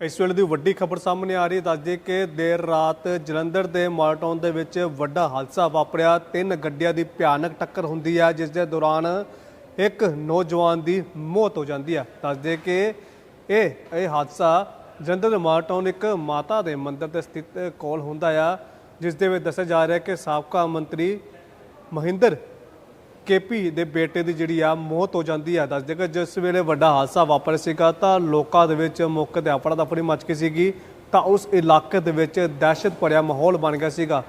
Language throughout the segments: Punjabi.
ਇਸ ਵੇਲੇ ਦੀ ਵੱਡੀ ਖਬਰ ਸਾਹਮਣੇ ਆ ਰਹੀ ਹੈ। ਦੱਸਦੇ ਕਿ ਦੇਰ ਰਾਤ ਜਲੰਧਰ ਦੇ ਮਾਲਟਾਊਨ ਦੇ ਵਿੱਚ ਵੱਡਾ ਹਾਦਸਾ ਵਾਪਰਿਆ। ਤਿੰਨ ਗੱਡੀਆਂ ਦੀ ਭਿਆਨਕ ਟੱਕਰ ਹੁੰਦੀ ਹੈ, ਜਿਸ ਦੇ ਦੌਰਾਨ ਇੱਕ ਨੌਜਵਾਨ ਦੀ ਮੌਤ ਹੋ ਜਾਂਦੀ ਹੈ। ਦੱਸਦੇ ਕਿ ਇਹ ਇਹ ਹਾਦਸਾ ਜਲੰਧਰ ਦੇ ਮਾਲਟਾਊਨ ਇੱਕ ਮਾਤਾ ਦੇ ਮੰਦਿਰ ਤੇ ਸਥਿਤ ਕੋਲ ਹੁੰਦਾ ਆ, ਜਿਸ ਦੇ ਵਿੱਚ ਦੱਸਿਆ ਜਾ ਰਿਹਾ ਕਿ ਸਾਬਕਾ ਮੰਤਰੀ ਮਹਿੰਦਰ ਕੇਪੀ ਦੇ ਬੇਟੇ ਦੀ ਜਿਹੜੀ ਆ ਮੌਤ ਹੋ ਜਾਂਦੀ ਹੈ ਦੱਸਦੇ ਕਿ ਜਿਸ ਵੇਲੇ ਵੱਡਾ ਹਾਦਸਾ ਵਾਪਰਿਆ ਸੀਗਾ ਤਾਂ ਲੋਕਾਂ ਦੇ ਵਿੱਚ ਮੌਕੇ ਤੇ ਆਪਣਾ ਦਫੜੀ ਮਚ ਗਈ ਸੀਗੀ, ਤਾਂ ਉਸ ਇਲਾਕੇ ਦੇ ਵਿੱਚ ਦਹਿਸ਼ਤ ਭਰਿਆ ਮਾਹੌਲ ਬਣ ਗਿਆ ਸੀਗਾ।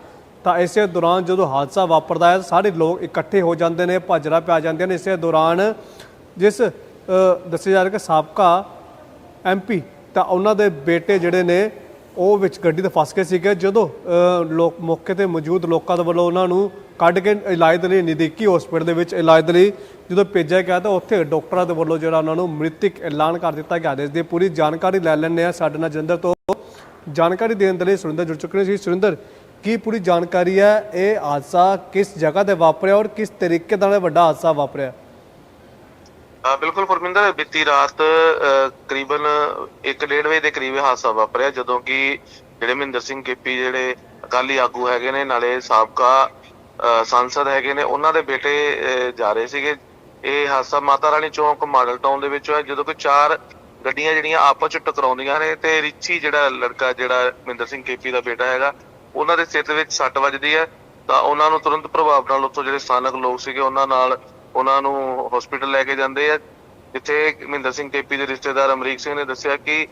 ਤਾਂ ਇਸੇ ਦੌਰਾਨ ਜਦੋਂ ਹਾਦਸਾ ਵਾਪਰਦਾ ਹੈ, ਸਾਰੇ ਲੋਕ ਇਕੱਠੇ ਹੋ ਜਾਂਦੇ ਨੇ, ਭਾਜੜਾ ਪਿਆ ਜਾਂਦੇ ਨੇ। ਇਸੇ ਦੌਰਾਨ ਜਿਸ ਦੱਸਿਆ ਜਾ ਰਿਹਾ ਕਿ ਸਾਬਕਾ ਐਮਪੀ ਤਾਂ ਉਹਨਾਂ ਦੇ ਬੇਟੇ ਜਿਹੜੇ ਨੇ, ਉਹ ਵਿੱਚ ਗੱਡੀ ਤੇ ਫਸ ਗਏ ਸੀਗੇ। ਜਦੋਂ ਲੋਕ ਮੌਕੇ ਤੇ ਮੌਜੂਦ ਲੋਕਾਂ ਦੇ ਵੱਲੋਂ ਉਹਨਾਂ ਨੂੰ ਕੱਢ ਕੇ ਇਲਾਜ ਦੇ ਲਈ ਨਜ਼ਦੀਕੀ ਹਸਪੀਟਲ ਦੇ ਵਿੱਚ ਇਲਾਜ ਦੇ ਲਈ ਜਦੋਂ ਭੇਜਿਆ ਗਿਆ ਤਾਂ ਉੱਥੇ ਡਾਕਟਰਾਂ ਦੇ ਵੱਲੋਂ ਜਿਹੜਾ ਉਹਨਾਂ ਨੂੰ ਮ੍ਰਿਤਕ ਐਲਾਨ ਕਰ ਦਿੱਤਾ ਗਿਆ। ਇਸ ਦੀ ਪੂਰੀ ਜਾਣਕਾਰੀ ਲੈ ਲੈਂਦੇ ਆ ਸਾਡੇ ਨਾਲ ਜਲੰਧਰ ਤੋਂ। ਜਾਣਕਾਰੀ ਦੇਣ ਦੇ ਲਈ ਸੁਰਿੰਦਰ ਜੁੜ ਚੁੱਕੇ ਸੀ ਸੁਰਿੰਦਰ, ਕੀ ਪੂਰੀ ਜਾਣਕਾਰੀ ਹੈ? ਇਹ ਹਾਦਸਾ ਕਿਸ ਜਗ੍ਹਾ ਤੇ ਵਾਪਰਿਆ ਔਰ ਕਿਸ ਤਰੀਕੇ ਨਾਲ ਵੱਡਾ ਹਾਦਸਾ ਵਾਪਰਿਆ? ਬਿਲਕੁਲ ਪਰਮਿੰਦਰ, ਬੀਤੀ ਰਾਤ ਕਰੀਬਨ 1:30 ਵਜੇ ਦੇ ਕਰੀਬ ਹਾਦਸਾ ਵਾਪਰਿਆ, ਜਦੋਂ ਕਿ ਜਿਹੜੇ ਮਹਿੰਦਰ ਸਿੰਘ ਕੇਪੀ, ਜਿਹੜੇ ਅਕਾਲੀ ਆਗੂ ਹੈਗੇ ਨੇ, ਨਾਲੇ ਸਾਬਕਾ ਸੰਸਦ ਹੈਗੇ ਨੇ ਉਹਨਾਂ ਦੇ ਬੇਟੇ ਜਾ ਰਹੇ ਸੀਗੇ। ਇਹ ਹਾਦਸਾ ਮਾਤਾ ਰਾਣੀ ਚੌਂਕ ਮਾਡਲ ਟਾਊਨ ਦੇ ਵਿੱਚ ਹੋਇਆ ਜਦੋਂ ਕਿ ਚਾਰ ਗੱਡੀਆਂ ਜਿਹੜੀਆਂ ਆਪਸ ਚ ਟਕਰਾਉਂਦੀਆਂ ਨੇ ਤੇ ਰਿਚੀ ਜਿਹੜਾ ਲੜਕਾ ਜਿਹੜਾ ਮਹਿੰਦਰ ਸਿੰਘ ਕੇਪੀ ਦਾ ਬੇਟਾ ਹੈਗਾ ਉਹਨਾਂ ਦੇ ਸਿਰ ਦੇ ਵਿੱਚ ਸੱਟ ਵੱਜਦੀ ਹੈ। ਤਾਂ ਉਹਨਾਂ ਨੂੰ ਤੁਰੰਤ ਪ੍ਰਭਾਵ ਨਾਲ ਉੱਥੋਂ ਜਿਹੜੇ ਸਥਾਨਕ ਲੋਕ ਸੀਗੇ ਉਹਨਾਂ ਨਾਲ ਉਹਨਾਂ ਨੂੰ ਹਸਪੀਟਲ ਲੈ ਕੇ ਜਾਂਦੇ ਆ ਜਿੱਥੇ ਮਹਿੰਦਰ ਸਿੰਘ ਕੇਪੀ ਦੇ ਰਿਸ਼ਤੇਦਾਰ ਅਮਰੀਕ ਸਿੰਘ ਨੇ ਦੱਸਿਆ ਕਿ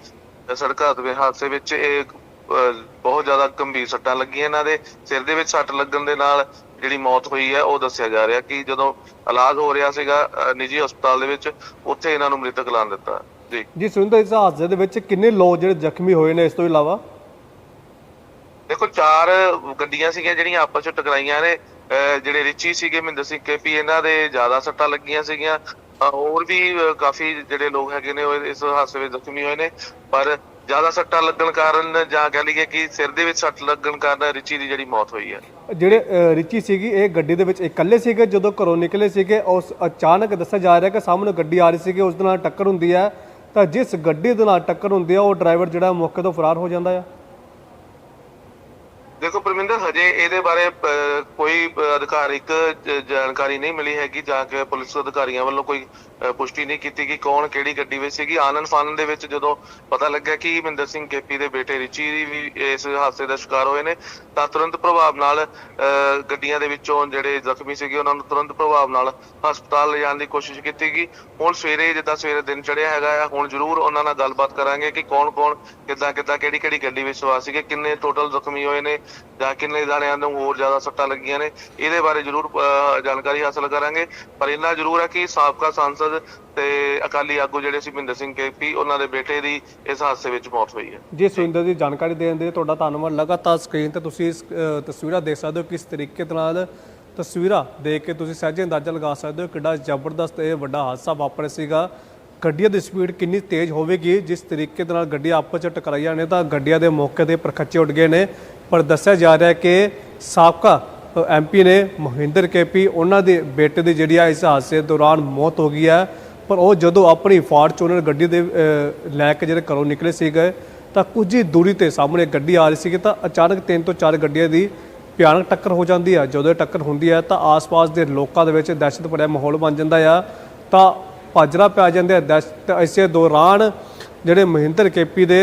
ਸੜਕ ਹਾਦਸੇ ਹਾਦਸੇ ਵਿੱਚ ਇਹ ਅਹ, ਬਹੁਤ ਜ਼ਿਆਦਾ ਗੰਭੀਰ ਸੱਟਾਂ ਲੱਗੀਆਂ ਇਹਨਾਂ ਦੇ। ਸਿਰ ਦੇ ਵਿੱਚ ਸੱਟ ਲੱਗਣ ਦੇ ਨਾਲ ਜਿਹੜੀ ਮੌਤ ਹੋਈ ਹੈ ਉਹ ਦੱਸਿਆ ਜਾ ਰਿਹਾ ਕਿ ਜਦੋਂ ਇਲਾਜ ਹੋ ਰਿਹਾ ਸੀਗਾ ਨਿੱਜੀ ਹਸਪਤਾਲ ਦੇ ਵਿੱਚ ਉੱਥੇ ਇਹਨਾਂ ਨੂੰ ਮ੍ਰਿਤਕ ਐਲਾਨ ਦਿੱਤਾ। ਜੀ। ਜੀ ਸੁਰਿੰਦਰ ਇਸ ਹਾਦਸੇ ਦੇ ਵਿੱਚ ਕਿੰਨੇ ਲੋਕ ਜਿਹੜੇ ਜ਼ਖਮੀ ਹੋਏ ਨੇ ਇਸ ਤੋਂ ਇਲਾਵਾ? ਦੇਖੋ ਚਾਰ ਗੱਡੀਆਂ ਸੀਗੀਆਂ ਜਿਹੜੀਆਂ ਆਪਸ ਵਿੱਚ ਟਕਰਾਈਆਂ ਨੇ। ਜਿਹੜੇ ਰਿਚੀ ਸੀਗੇ ਮਹਿੰਦਰ ਸਿੰਘ ਕੇਪੀ ਇਹਨਾਂ ਦੇ ਜ਼ਿਆਦਾ ਸੱਟਾਂ ਲੱਗੀਆਂ ਸੀਗੀਆਂ। ਹੋਰ ਵੀ ਕਾਫੀ ਜਿਹੜੇ ਲੋਕ ਹੈਗੇ ਨੇ ਉਹ ਇਸ ਹਾਦਸੇ ਵਿੱਚ ਜ਼ਖਮੀ ਹੋਏ ਨੇ। ਪਰ ਜ਼ਿਆਦਾ ਸੱਟਾਂ ਲੱਗਣ ਕਾਰਨ ਜਾਂ ਕਹਿ ਲਈਏ ਕਿ ਸਿਰ ਦੇ ਵਿੱਚ ਸੱਟ ਲੱਗਣ ਕਾਰਨ ਰਿਚੀ ਦੀ ਜਿਹੜੀ ਮੌਤ ਹੋਈ ਹੈ। ਜਿਹੜੇ ਅ, ਰਿਚੀ ਸੀਗੀ ਇਹ ਗੱਡੀ ਦੇ ਵਿੱਚ ਇਕੱਲੇ ਸੀਗੇ ਜਦੋਂ ਘਰੋਂ ਨਿਕਲੇ ਸੀਗੇ ਉਸ ਅਚਾਨਕ ਦੱਸਿਆ ਜਾ ਰਿਹਾ ਕਿ ਸਾਹਮਣੇ ਗੱਡੀ ਆ ਰਹੀ ਸੀਗੀ ਉਸ ਦੇ ਨਾਲ ਟੱਕਰ ਹੁੰਦੀ ਹੈ। ਤਾਂ ਜਿਸ ਗੱਡੀ ਦੇ ਨਾਲ ਟੱਕਰ ਹੁੰਦੀ ਹੈ ਉਹ ਡਰਾਈਵਰ ਜਿਹੜਾ ਮੌਕੇ ਤੋਂ ਫਰਾਰ ਹੋ ਜਾਂਦਾ ਆ ਦੇਖੋ ਪ੍ਰਵਿੰਦਰ ਹਜੇ ਇਹਦੇ ਬਾਰੇ ਕੋਈ ਅਧਿਕਾਰਿਕ ਜਾਣਕਾਰੀ ਨਹੀਂ ਮਿਲੀ ਹੈਗੀ ਜਾਂ ਕਿ ਪੁਲਿਸ ਅਧਿਕਾਰੀਆਂ ਵੱਲੋਂ ਕੋਈ ਪੁਸ਼ਟੀ ਨਹੀਂ ਕੀਤੀ ਕਿ ਕੌਣ ਕਿਹੜੀ ਗੱਡੀ ਵਿੱਚ ਸੀਗੀ। ਆਨੰਦ ਫਾਨਨ ਦੇ ਵਿੱਚ ਜਦੋਂ ਪਤਾ ਲੱਗਿਆ ਕਿ ਮਹਿੰਦਰ ਸਿੰਘ ਕੇਪੀ ਦੇ ਬੇਟੇ ਰਿਚੀ ਵੀ ਇਸ ਹਾਦਸੇ ਦਾ ਸ਼ਿਕਾਰ ਹੋਏ ਨੇ ਤਾਂ ਤੁਰੰਤ ਪ੍ਰਭਾਵ ਨਾਲ ਅਹ, ਗੱਡੀਆਂ ਦੇ ਵਿੱਚੋਂ ਜਿਹੜੇ ਜ਼ਖਮੀ ਸੀਗੇ ਉਹਨਾਂ ਨੂੰ ਤੁਰੰਤ ਪ੍ਰਭਾਵ ਨਾਲ ਹਸਪਤਾਲ ਲਿਜਾਣ ਦੀ ਕੋਸ਼ਿਸ਼ ਕੀਤੀ ਗਈ। ਹੁਣ ਸਵੇਰੇ ਜਿੱਦਾਂ ਸਵੇਰੇ ਦਿਨ ਚੜਿਆ ਹੈਗਾ ਆ ਹੁਣ ਜ਼ਰੂਰ ਉਹਨਾਂ ਨਾਲ ਗੱਲਬਾਤ ਕਰਾਂਗੇ ਕਿ ਕੌਣ ਕੌਣ ਕਿੱਦਾਂ ਕਿੱਦਾਂ ਕਿਹੜੀ ਕਿਹੜੀ ਗੱਡੀ ਵਿੱਚ ਸਵਾਰ ਸੀਗੇ ਕਿੰਨੇ ਟੋਟਲ ਜ਼ਖਮੀ ਹੋਏ ਨੇ ਜਾਂ ਕਿੰਨੇ ਜਾਣਿਆਂ ਨੂੰ ਹੋਰ ਜ਼ਿਆਦਾ ਸੱਟਾਂ ਲੱਗੀਆਂ ਨੇ ਇਹਦੇ ਬਾਰੇ ਜ਼ਰੂਰ ਜਾਣਕਾਰੀ ਹਾਸਲ ਕਰਾਂਗੇ। ਪਰ ਇੰਨਾ ਜ਼ਰੂਰ ਹੈ ਕਿ ਸਾਬਕਾ ਸੰਸਦ ਤੇ ਅਕਾਲੀ ਆਗੂ ਜਿਹੜੇ ਸੀ ਮਹਿੰਦਰ ਸਿੰਘ ਕੇਪੀ ਉਹਨਾਂ ਦੇ ਬੇਟੇ ਦੀ ਇਸ ਹਾਦਸੇ ਵਿੱਚ ਮੌਤ ਹੋਈ ਹੈ। ਜੀ ਸੁਰਿੰਦਰ ਦੀ ਜਾਣਕਾਰੀ ਦੇਣ ਦੇ ਤੁਹਾਡਾ ਧੰਨਵਾਦ। ਲਗਾਤਾਰ ਸਕਰੀਨ ਤੇ ਤੁਸੀਂ ਇਸ, ਤਸਵੀਰਾਂ ਦੇਖ ਸਕਦੇ ਹੋ ਕਿਸ ਤਰੀਕੇ ਨਾਲ ਤਸਵੀਰਾਂ ਦੇਖ ਕੇ ਤੁਸੀਂ ਸਹਿਜੇ ਅੰਦਾਜ਼ਾ ਲਗਾ ਸਕਦੇ ਹੋ ਕਿੰਨਾ ਜ਼ਬਰਦਸਤ ਇਹ ਵੱਡਾ ਹਾਦਸਾ ਵਾਪਰਿਆ ਸੀਗਾ। ਗੱਡੀਆਂ ਦੀ ਸਪੀਡ ਕਿੰਨੀ ਤੇਜ਼ ਹੋਵੇਗੀ ਜਿਸ ਤਰੀਕੇ ਨਾਲ ਗੱਡੀਆਂ ਆਪਸ ਵਿੱਚ ਟਕਰਾਈਆਂ ਨੇ ਤਾਂ ਗੱਡੀਆਂ ਦੇ ਮੌਕੇ ਤੇ ਪਰਖੱਚੇ ਉੱਡ ਗਏ ਨੇ। ਪਰ ਦੱਸਿਆ ਜਾ ਰਿਹਾ ਹੈ ਕਿ ਸਾਬਕਾ ਐਮਪੀ ਨੇ ਮਹਿੰਦਰ ਕੇਪੀ ਉਹਨਾਂ ਦੇ ਬੇਟੇ ਦੀ ਜਿਹੜੀ ਆ ਇਸ ਹਾਦਸੇ ਦੌਰਾਨ ਮੌਤ ਹੋ ਗਈ ਹੈ। ਪਰ ਉਹ ਜਦੋਂ ਆਪਣੀ ਫਾਰਚੂਨਰ ਗੱਡੀ ਦੇ ਲੈ ਕੇ ਜਿਹੜੇ ਘਰੋਂ ਨਿਕਲੇ ਸੀਗੇ, ਤਾਂ ਕੁਝ ਹੀ ਦੂਰੀ ਤੇ ਸਾਹਮਣੇ ਗੱਡੀ ਆ ਰਹੀ ਸੀਗੀ, ਤਾਂ ਅਚਾਨਕ ਤਿੰਨ ਤੋਂ ਚਾਰ ਗੱਡੀਆਂ ਦੀ ਭਿਆਨਕ ਟੱਕਰ ਹੋ ਜਾਂਦੀ ਹੈ ਜਦੋਂ ਇਹ ਟੱਕਰ ਹੁੰਦੀ ਹੈ ਤਾਂ ਆਸ-ਪਾਸ ਦੇ ਲੋਕਾਂ ਦੇ ਵਿੱਚ ਦਹਿਸ਼ਤ ਭਰਿਆ ਮਾਹੌਲ ਬਣ ਜਾਂਦਾ ਆ। ਤਾਂ ਭਾਜਰਾ ਪੈ ਜਾਂਦੇ ਆ ਦਹਿਸ਼ਤ ਇਸੇ ਦੌਰਾਨ ਜਿਹੜੇ ਮਹਿੰਦਰ ਕੇਪੀ ਦੇ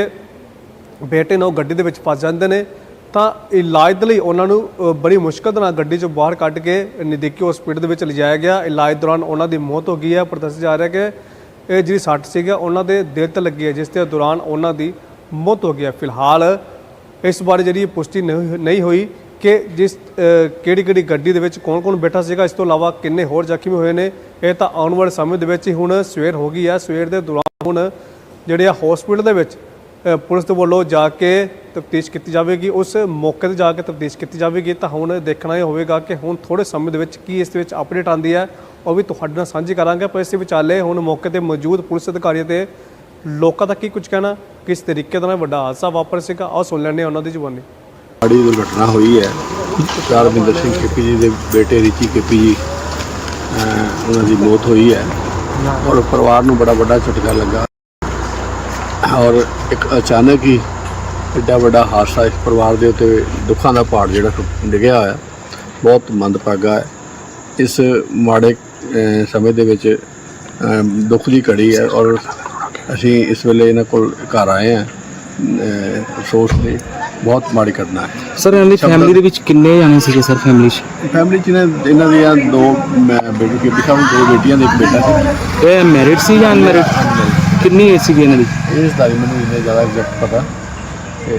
ਬੇਟੇ ਨੂੰ ਗੱਡੀ ਦੇ ਵਿੱਚ ਫਸ ਜਾਂਦੇ ਨੇ। ਤਾਂ ਇਲਾਜ ਦੇ ਲਈ ਉਹਨਾਂ ਨੂੰ ਬੜੀ ਮੁਸ਼ਕਲ ਨਾਲ ਗੱਡੀ ਚੋਂ ਬਾਹਰ ਕੱਢ ਕੇ ਨਜ਼ਦੀਕੀ ਹਸਪੀਟਲ ਦੇ ਵਿੱਚ ਲਿਜਾਇਆ ਗਿਆ। ਇਲਾਜ ਦੌਰਾਨ ਉਹਨਾਂ ਦੀ ਮੌਤ ਹੋ ਗਈ ਹੈ। ਪਰ ਦੱਸਿਆ ਜਾ ਰਿਹਾ ਕਿ ਇਹ ਜਿਹੜੀ ਸੱਟ ਸੀਗਾ, ਉਹਨਾਂ ਦੇ ਦਿਲ ਤੇ ਲੱਗੀ ਹੈ, ਜਿਸ ਦੇ ਦੌਰਾਨ ਉਹਨਾਂ ਦੀ ਮੌਤ ਹੋ ਗਈ ਹੈ। ਫਿਲਹਾਲ ਇਸ ਬਾਰੇ ਜਿਹੜੀ ਪੁਸ਼ਟੀ ਨਹੀਂ ਹੋਈ ਕਿ ਜਿਸ ਕਿਹੜੀ ਕਿਹੜੀ ਗੱਡੀ ਦੇ ਵਿੱਚ ਕੌਣ-ਕੌਣ ਬੈਠਾ ਸੀਗਾ, ਇਸ ਤੋਂ ਇਲਾਵਾ ਕਿੰਨੇ ਹੋਰ ਜ਼ਖਮੀ ਹੋਏ ਨੇ, ਇਹ ਤਾਂ ਆਉਣ ਵਾਲੇ ਸਮੇਂ ਦੇ ਵਿੱਚ ਹੀ ਹੁਣ ਸਵੇਰ ਹੋ ਗਈ ਹੈ। ਸਵੇਰ ਦੇ ਦੌਰਾਨ ਹੁਣ ਜਿਹੜੇ ਆ ਹਸਪੀਟਲ ਦੇ ਵਿੱਚ ਪੁਲਿਸ ਦੇ ਵੱਲੋਂ ਜਾ ਕੇ ਤਫਤੀਸ਼ ਕੀਤੀ ਜਾਵੇਗੀ। ਉਸ ਮੌਕੇ ਤੇ ਜਾ ਕੇ ਤਫਤੀਸ਼ ਕੀਤੀ ਜਾਵੇਗੀ ਤਾਂ ਹੁਣ ਦੇਖਣਾ ਇਹ ਹੋਵੇਗਾ ਕਿ ਹੁਣ ਥੋੜੇ ਸਮੇਂ ਦੇ ਵਿੱਚ ਕੀ ਇਸ ਦੇ ਵਿੱਚ ਅਪਡੇਟ ਆਂਦੀ ਹੈ। ਉਹ ਵੀ ਤੁਹਾਡੇ ਨਾਲ ਸਾਂਝੀ ਕਰਾਂਗੇ, ਪਰ ਇਸ ਦੇ ਵਿਚਾਲੇ ਹੁਣ ਮੌਕੇ ਤੇ ਮੌਜੂਦ ਪੁਲਿਸ ਅਧਿਕਾਰੀਆਂ ਤੇ ਲੋਕਾਂ ਦਾ ਕੀ ਕੁਝ ਕਹਿਣਾ, ਕਿਸ ਤਰੀਕੇ ਦਾ ਇਹ ਵੱਡਾ ਹਾਦਸਾ ਵਾਪਰ ਸੀਗਾ, ਆਹ ਸੁਣ ਲੈਂਦੇ ਹਾਂ ਉਹਨਾਂ ਦੀ ਜ਼ੁਬਾਨੀ ਬੜੀ ਦੁਰਘਟਨਾ ਹੋਈ ਹੈ। ਸਰਬਿੰਦਰ ਸਿੰਘ ਕੇਪੀ ਜੀ ਦੇ ਬੇਟੇ ਰਿਚੀ ਕੇਪੀ ਜੀ ਉਹਨਾਂ ਦੀ ਮੌਤ ਹੋਈ ਹੈ। ਔਰ ਪਰਿਵਾਰ ਨੂੰ ਬੜਾ ਵੱਡਾ ਝਟਕਾ ਲੱਗਾ। ਔਰ ਇੱਕ ਅਚਾਨਕ ਹੀ ਐਡਾ ਵੱਡਾ ਹਾਦਸਾ ਇਸ ਪਰਿਵਾਰ ਦੇ ਉੱਤੇ ਦੁੱਖਾਂ ਦਾ ਪਹਾੜ ਜਿਹੜਾ ਡਿੱਗਿਆ ਹੋਇਆ ਬਹੁਤ ਮੰਦਭਾਗਾ ਹੈ। ਇਸ ਮਾੜੇ ਸਮੇਂ ਦੇ ਵਿੱਚ ਦੁੱਖ ਦੀ ਘੜੀ ਹੈ ਔਰ ਅਸੀਂ ਇਸ ਵੇਲੇ ਇਹਨਾਂ ਕੋਲ ਘਰ ਆਏ ਹਾਂ। ਅਫਸੋਸ ਲਈ ਬਹੁਤ ਮਾੜੀ ਘਟਨਾ ਹੈ। ਸਰ ਇਹਨਾਂ ਦੀ ਫੈਮਿਲੀ ਦੇ ਵਿੱਚ ਕਿੰਨੇ ਜਾਣੇ ਸੀਗੇ ਸਰ ਫੈਮਿਲੀ 'ਚ? ਫੈਮਿਲੀ ਚ ਇਹਨਾਂ ਦੀਆਂ ਦੋ ਮੈਂ ਬੇਟੀ ਸਾਹਿਬ ਦੋ ਬੇਟੀਆਂ ਦੇ ਇੱਕ ਬੇਟਾ ਸੀ। ਇਹ ਮੈਰਿਡ ਸੀ ਜਾਂ ਅਨਮੈਰਿਡ ਕਿੰਨੀ ਏਜ ਸੀਗੀ ਇਹਨਾਂ ਦੀ? ਇਸ ਦਾ ਮੈਨੂੰ ਇਹਨੇ ਜ਼ਿਆਦਾ ਐਗਜ਼ੈਕਟ ਪਤਾ। ਤੇ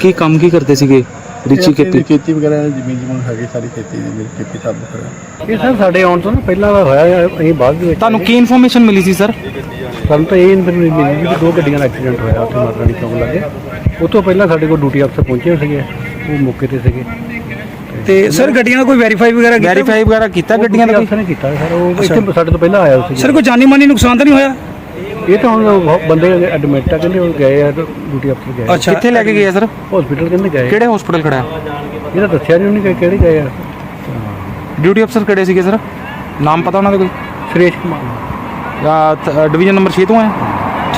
ਕੀ ਕੰਮ ਕੀ ਕਰਦੇ ਸੀਗੇ? ਰਿਚੀ ਇਹ ਆਪਣੀ ਕੇਪੀ ਖੇਤੀ ਵਗੈਰਾ ਜ਼ਮੀਨ ਜਮੂਨ ਹੈਗੀ ਸਾਰੀ ਖੇਤੀ ਦੀ ਮੇਰੀ ਖੇਤੀ ਸਭ ਕਰਿਆ ਇਹ ਸਰ ਸਾਡੇ ਆਉਣ ਤੋਂ ਨਾ ਪਹਿਲਾਂ ਦਾ ਹੋਇਆ ਹੈ, ਅਸੀਂ ਬਾਅਦ ਵਿੱਚ। ਤੁਹਾਨੂੰ ਕੀ ਇਨਫੋਰਮੇਸ਼ਨ ਮਿਲੀ ਸੀ ਸਰ ਸਾਨੂੰ ਤਾਂ ਇਹ ਇਨਫੋਰਮੇਸ਼ਨ ਮਿਲੀ ਕਿ ਦੋ ਗੱਡੀਆਂ ਦਾ ਐਕਸੀਡੈਂਟ ਹੋਇਆ ਉੱਥੇ ਮਾਤਾ ਰਾਣੀ ਚੌਂਕ ਲੱਗੇ। ਉਹ ਤੋਂ ਪਹਿਲਾਂ ਸਾਡੇ ਕੋਲ ਡਿਊਟੀ ਅਫਸਰ ਪਹੁੰਚੇ ਹੋਏ ਸੀਗੇ ਉਹ ਮੌਕੇ ਤੇ ਸੀਗੇ। ਤੇ ਸਰ ਗੱਡੀਆਂ ਦਾ ਕੋਈ ਵੈਰੀਫਾਈ ਵਗੈਰਾ ਕੀਤਾ? ਵੈਰੀਫਾਈ ਵਗੈਰਾ ਕੀਤਾ ਗੱਡੀਆਂ ਦਾ ਕੋਈ? ਅਫਸਰ ਨੇ ਕੀਤਾ ਸਰ ਉਹ ਇੱਥੇ ਸਾਡੇ ਤੋਂ ਪਹਿਲਾਂ ਆਇਆ ਸੀ। ਸਰ ਕੋਈ ਜਾਨੀ ਮਾਨੀ ਨੁਕਸਾਨ ਤਾਂ ਨਹੀਂ ਹੋਇਆ? ਇਹ ਤਾਂ ਹੁਣ ਉਹ ਬੰਦੇ ਐਡਮਿਟ ਆ ਕਹਿੰਦੇ ਉਹ ਗਏ ਆ ਡਿਊਟੀ ਅਫਸਰ ਗਏ ਅੱਛਾ। ਕਿੱਥੇ ਲੈ ਕੇ ਗਏ ਆ ਸਰ? ਹਸਪੀਟਲ ਕਹਿੰਦੇ ਗਏ। ਕਿਹੜੇ ਹਸਪੀਟਲ ਖੜਾ? ਹੈ ਇਹ ਤਾਂ ਦੱਸਿਆ ਨਹੀਂ ਉਹਨੇ ਕਿ ਕਿਹੜੇ ਗਏ ਆ। ਡਿਊਟੀ ਅਫਸਰ ਕਿਹੜੇ ਸੀਗੇ ਸਰ? ਨਾਮ ਪਤਾ ਉਹਨਾਂ ਦਾ ਕੋਈ? ਸੁਰੇਸ਼ ਕੁਮਾਰ। ਡਿਵੀਜ਼ਨ ਨੰਬਰ 6 ਤੋਂ ਆਏ